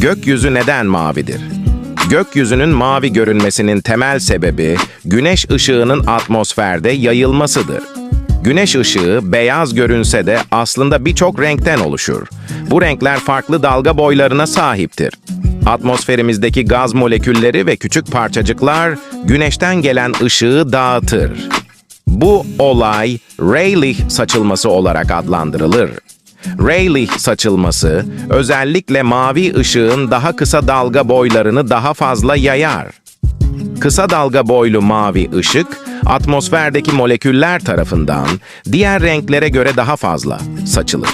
Gökyüzü neden mavidir? Gökyüzünün mavi görünmesinin temel sebebi güneş ışığının atmosferde yayılmasıdır. Güneş ışığı beyaz görünse de aslında birçok renkten oluşur. Bu renkler farklı dalga boylarına sahiptir. Atmosferimizdeki gaz molekülleri ve küçük parçacıklar güneşten gelen ışığı dağıtır. Bu olay Rayleigh saçılması olarak adlandırılır. Rayleigh saçılması özellikle mavi ışığın daha kısa dalga boylarını daha fazla yayar. Kısa dalga boylu mavi ışık atmosferdeki moleküller tarafından diğer renklere göre daha fazla saçılır.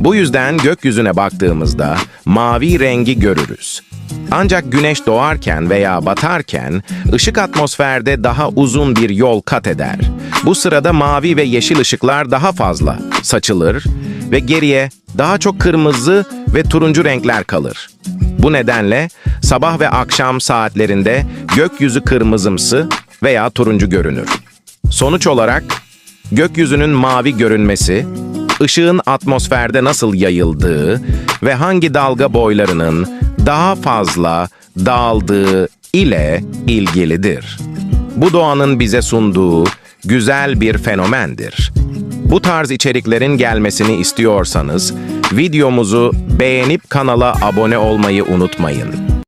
Bu yüzden gökyüzüne baktığımızda mavi rengi görürüz. Ancak güneş doğarken veya batarken ışık atmosferde daha uzun bir yol kat eder. Bu sırada mavi ve yeşil ışıklar daha fazla saçılır ve geriye daha çok kırmızı ve turuncu renkler kalır. Bu nedenle sabah ve akşam saatlerinde gökyüzü kırmızımsı veya turuncu görünür. Sonuç olarak gökyüzünün mavi görünmesi, ışığın atmosferde nasıl yayıldığı ve hangi dalga boylarının daha fazla dağıldığı ile ilgilidir. Bu doğanın bize sunduğu güzel bir fenomendir. Bu tarz içeriklerin gelmesini istiyorsanız videomuzu beğenip kanala abone olmayı unutmayın.